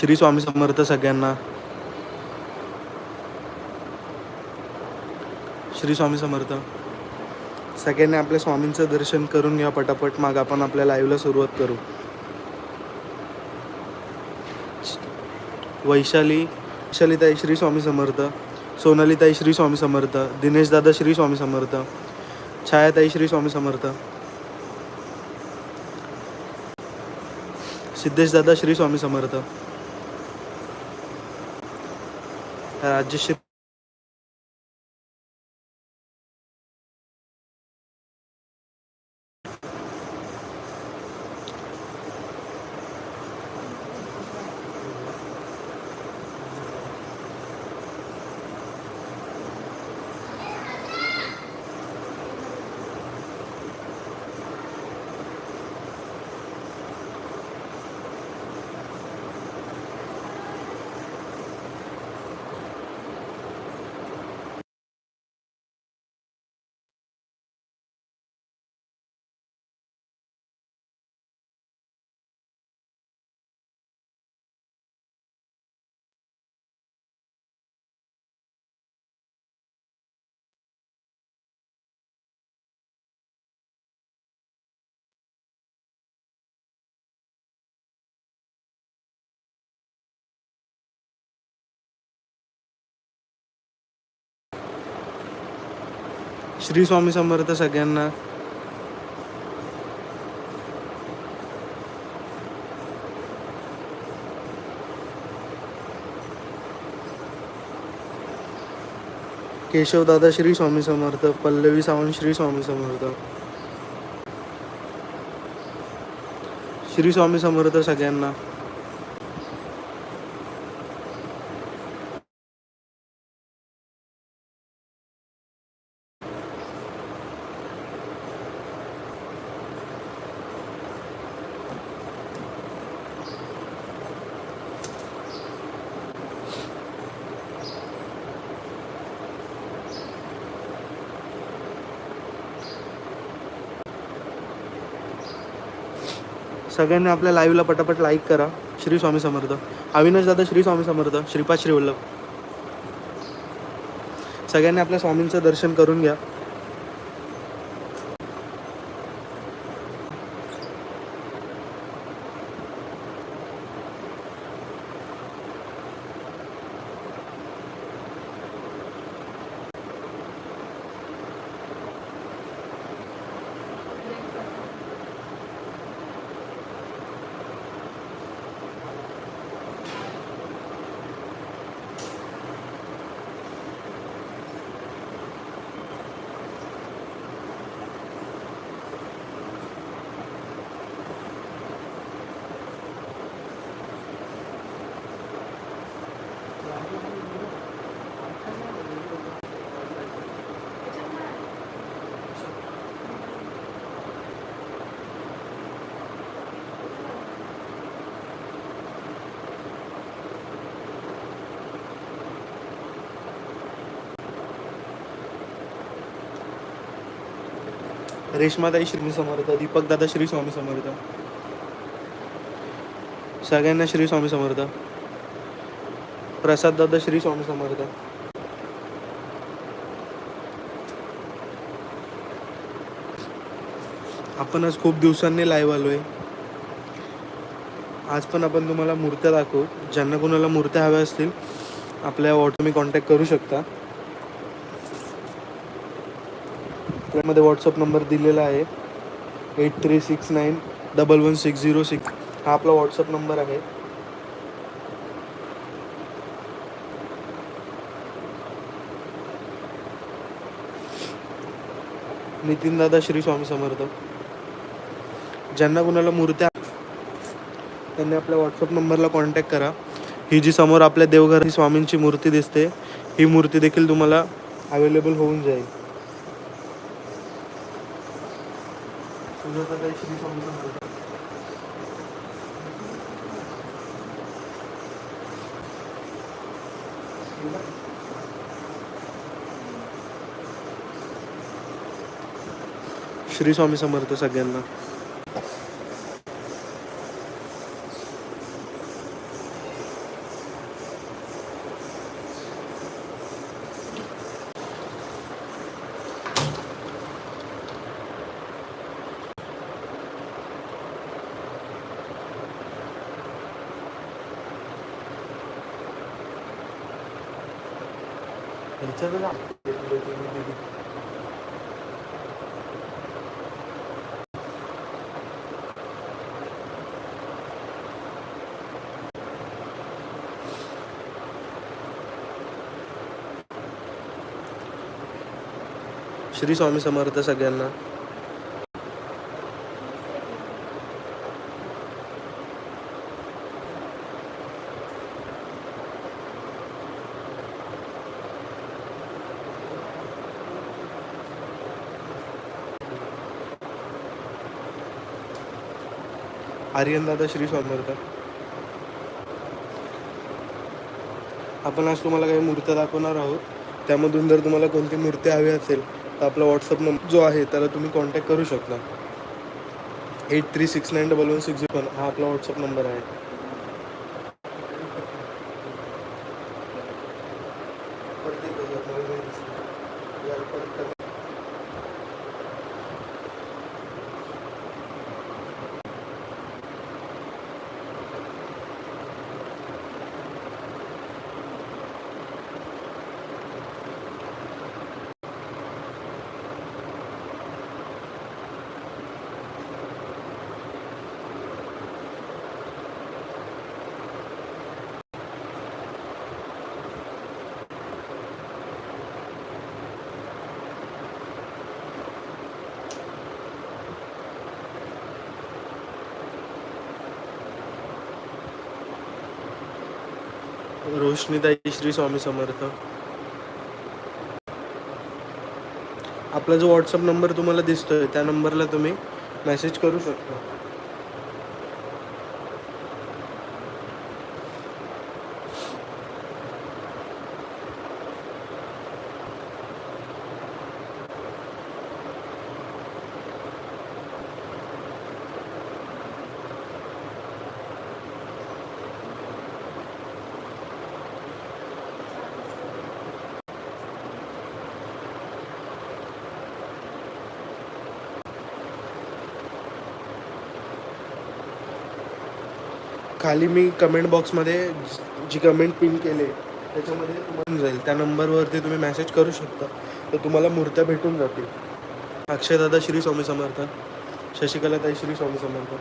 श्री स्वामी समर्थ सगळ्यांना. श्री स्वामी समर्थ. सगळ्यांनी आपल्या स्वामींचं दर्शन करून घ्या पटापट. मग आपण आपल्या लाईव्हला सुरुवात करू. वैशाली वैशालीताई श्री स्वामी समर्थ सोनालीताई श्री स्वामी समर्थ दिनेश दादा श्री स्वामी समर्थ छायाताई श्री स्वामी समर्थ सिद्धेश दादा श्री स्वामी समर्थ রাজ্যের श्री स्वामी समर्थ सगळ्यांना. केशवदादा श्री स्वामी समर्थ पल्लवी सावंत श्री स्वामी समर्थ. श्री स्वामी समर्थ सगळ्यांना. सगळ्यांनी आपल्या लाईव्हला पटापट लाईक करा. श्री स्वामी समर्थ. अविनाश दादा श्री स्वामी समर्थ. श्रीपाद श्रीवल्लभ सगळ्यांनी आपल्या स्वामींचं दर्शन करून घ्या. रेश्माताई श्री समर्थ दीपक दादा श्री स्वामी समर्थ. सगळ्यांना श्री स्वामी समर्थ. प्रसाद दादा श्री स्वामी समर्थ. आपण आज खूप दिवसांनी लाईव्ह आलोय. आज पण आपण तुम्हाला मूर्त्या दाखवू. ज्यांना कोणाला मूर्त्या हव्या असतील आपल्या ऑटो तुम्ही कॉन्टॅक्ट करू शकता. त्यामध्ये व्हॉट्सअप नंबर दिलेला आहे. Eight three six nine double one six zero six हा आपला व्हॉट्सअप नंबर आहे. नितीन दादा श्री स्वामी समर्थ. ज्यांना कुणाला मूर्त्या त्यांनी आपल्या व्हॉट्सअप नंबरला कॉन्टॅक्ट करा. ही जी समोर आपल्या देवघराची स्वामींची मूर्ती दिसते ही मूर्ती देखील तुम्हाला अवेलेबल होऊन जाईल. काही श्री स्वामी श्री स्वामी समर्थ सगळ्यांना. श्री स्वामी समर्थ सगळ्यांना. आर्यन दादा श्री समर्थ आपण आज तुम्हाला काही मूर्त्या दाखवणार आहोत. त्यामधून जर तुम्हाला कोणती मूर्ती हवी असेल तर आपला व्हॉट्सअप नंबर जो आहे त्याला तुम्ही कॉन्टॅक्ट करू शकता. Eight three six nine double one six one हा आपला व्हॉट्सअप नंबर आहे. रोशनीताई श्री स्वामी समर्थ. आपला जो व्हॉट्सअप नंबर तुम्हाला दिसतोय त्या नंबरला तुम्ही मेसेज करू शकता. खाली मी कमेंट बॉक्समध्ये जी कमेंट पिन केले त्याच्यामध्ये तुम्हाला जाईल. त्या नंबरवरती तुम्ही मेसेज करू शकता. तर तुम्हाला मूर्त्या भेटून जातील. अक्षयदादा श्री स्वामी समर्थ शशिकलाताई श्री स्वामी समर्थ.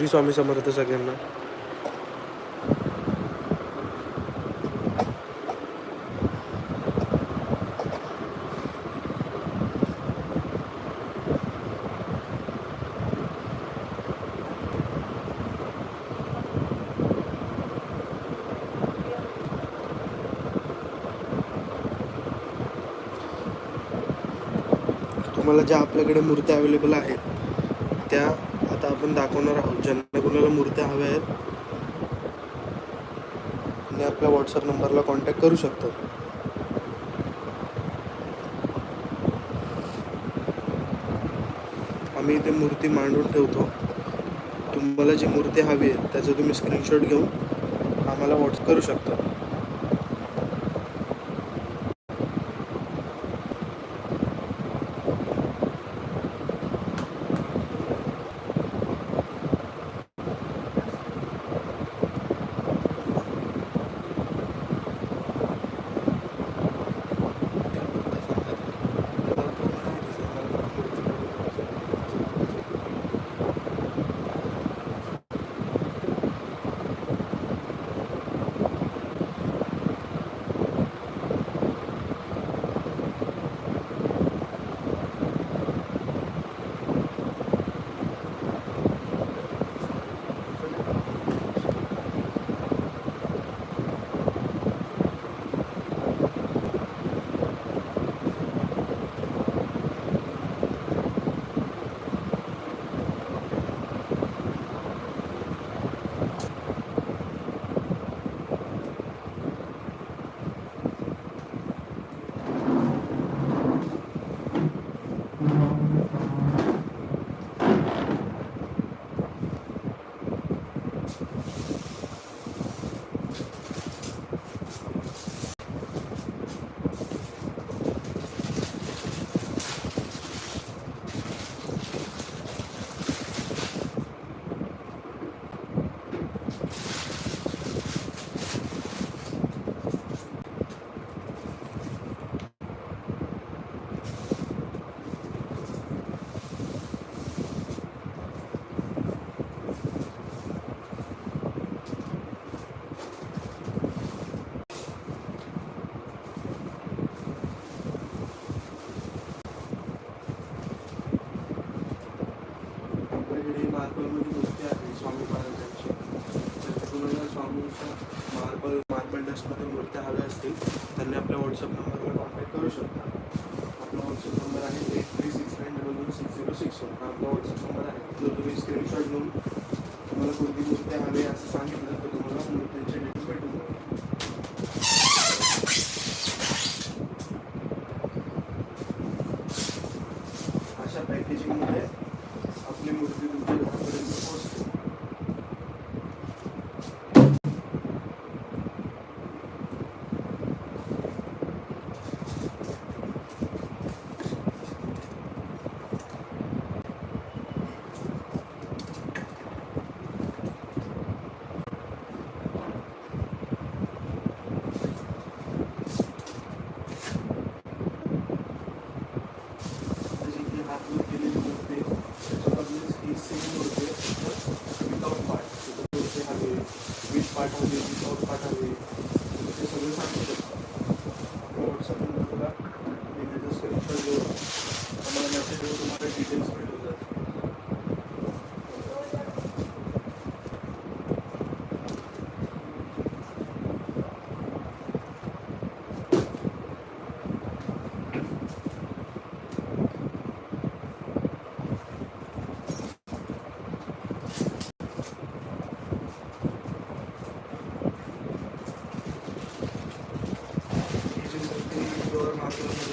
श्री स्वामी समर्थ सगळ्यांना. तुम्हाला ज्या आपल्याकडे मूर्त्या अवेलेबल आहेत त्या आता आपण दाखवणार आहोत. ज्यांना कुणाला मूर्त्या हव्या आहेत आणि आपल्या व्हॉट्सअप नंबरला कॉन्टॅक्ट करू शकतात. आम्ही इथे मूर्ती मांडून ठेवतो. तुम्हाला जी मूर्ती हवी आहे त्याचं तुम्ही स्क्रीनशॉट घेऊन आम्हाला व्हॉट्स करू शकता. Nosotros también queremos ayudar a los cultivos de ameaza. Thank you.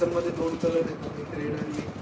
पार्सलमध्ये दोन कलर येतात एक रेड आणि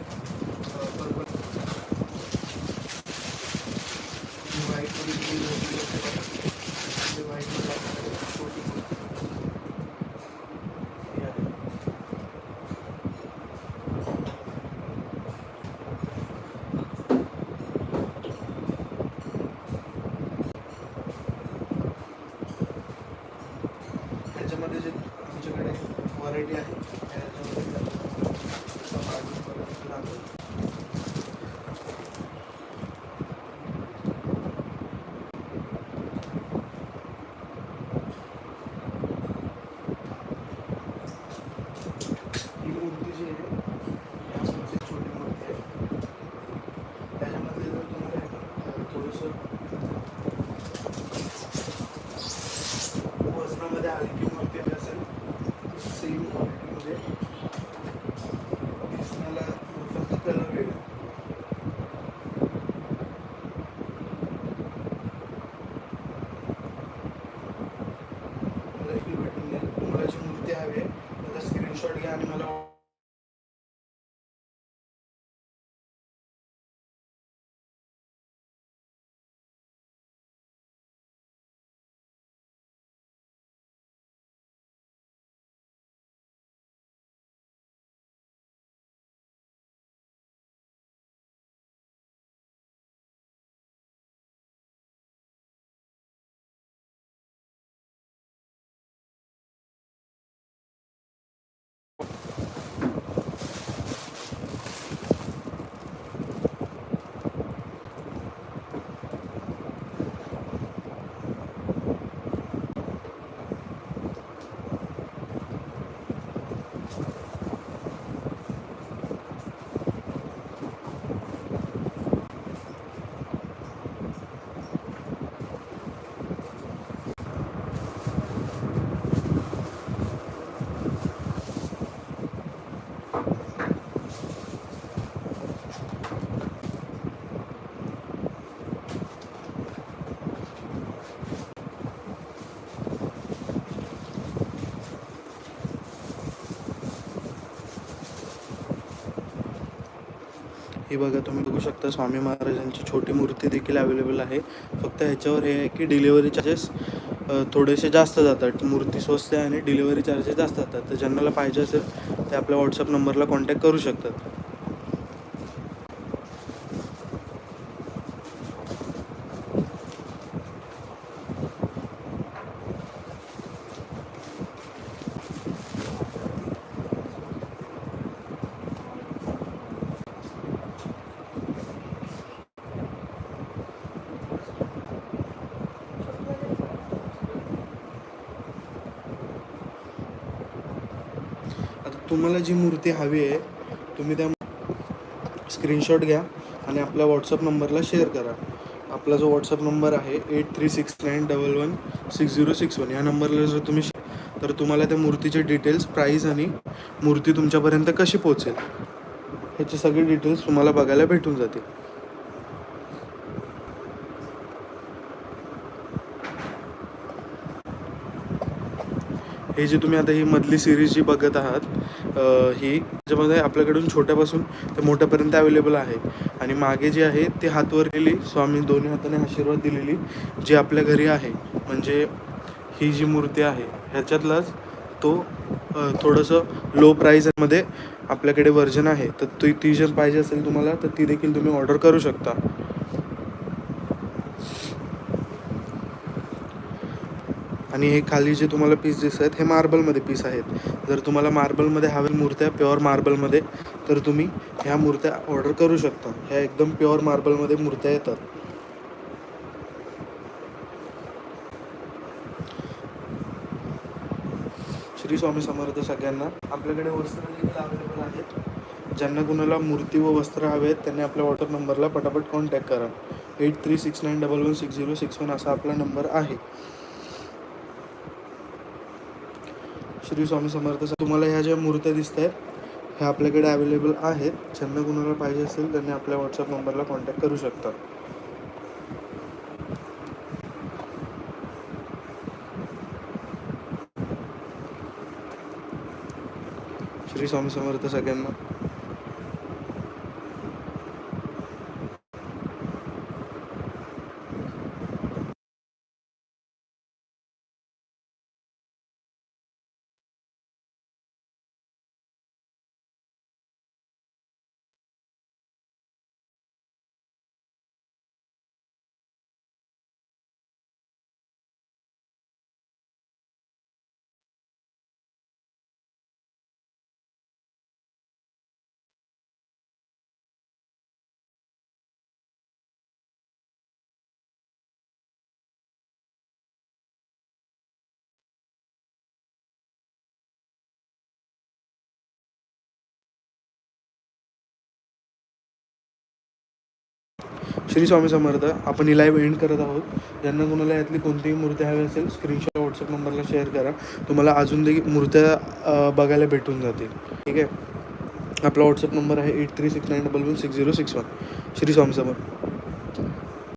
ही बघा तुम्ही बघू शकता स्वामी महाराजांची छोटी मूर्ती देखील अवेलेबल आहे. फक्त ह्याच्यावर हे आहे की डिलिव्हरी चार्जेस थोडेसे जास्त जातात. मूर्ती स्वस्त आहे आणि डिलिव्हरी चार्जेस जास्त जातात. तर ज्यांना पाहिजे असेल ते आपल्या व्हॉट्सअप नंबरला कॉन्टॅक्ट करू शकतात आता तुम्हाला जी मूर्ती हवी आहे तुम्ही त्या स्क्रीनशॉट घ्या आणि आपल्या व्हॉट्सअप नंबरला शेअर करा. आपला जो व्हॉट्सअप नंबर आहे eight three six nine double one six zero six one या नंबरला जर तुम्ही शे- तर तुम्हाला त्या मूर्तीचे डिटेल्स प्राईस आणि मूर्ती तुमच्यापर्यंत कशी पोहोचेल ह्याचे सगळे डिटेल्स तुम्हाला बघायला भेटून जातील. हे जे तुम्ही आता ही मधली सिरीज जी बघत आहात ही त्याच्यामध्ये आपल्याकडून छोट्यापासून ते मोठ्यापर्यंत अवेलेबल आहे. आणि मागे जे आहे ते हातवर केली स्वामी दोन्ही हाताने आशीर्वाद दिलेली जी आपल्या घरी आहे. म्हणजे ही जी मूर्ती आहे ह्याच्यातलाच तो थोडंसं लो प्राईजमध्ये आपल्याकडे व्हर्जन आहे. तर ती ती जर पाहिजे असेल तुम्हाला तर ती देखील तुम्ही ऑर्डर करू शकता. आणि हे खाली जे तुम्हाला पीस दिसत आहेत हे मार्बलमध्ये पीस आहेत. जर तुम्हाला मार्बलमध्ये हवे मूर्त्या प्युअर मार्बलमध्ये तर तुम्ही ह्या मूर्त्या ऑर्डर करू शकता. ह्या एकदम प्युअर मार्बलमध्ये मूर्त्या येतात. श्री स्वामी समर्थ सगळ्यांना आपल्याकडे वस्त्र देखील अवेलेबल आहेत. ज्यांना कुणाला मूर्ती व वस्त्र हवे आहेत त्यांनी आपल्या वॉटर नंबरला पटापट कॉन्टॅक्ट करा. Eight three six nine double one six zero six one असा आपला नंबर आहे. श्री स्वामी समर्थ तुम्हाला ह्या ज्या मूर्त्या दिसत आहेत ह्या आपल्याकडे अवेलेबल आहेत. ज्यांना कुणाला पाहिजे असेल त्यांनी आपल्या व्हॉट्सअप नंबरला कॉन्टॅक्ट करू शकता. श्री स्वामी समर्थ सगळ्यांना. श्री स्वामी समर्थ आपण ही लाईव्ह एंड करत आहोत. ज्यांना कोणाला यातली कोणतीही मूर्ती हवी असेल स्क्रीनशॉट व्हॉट्सअप नंबरला शेअर करा. तुम्हाला अजून देखील मूर्त्या बघायला भेटून जातील. ठीक आहे? आपला व्हॉट्सअप नंबर आहे eight three six nine double one six zero six one Shri Swami Samarth.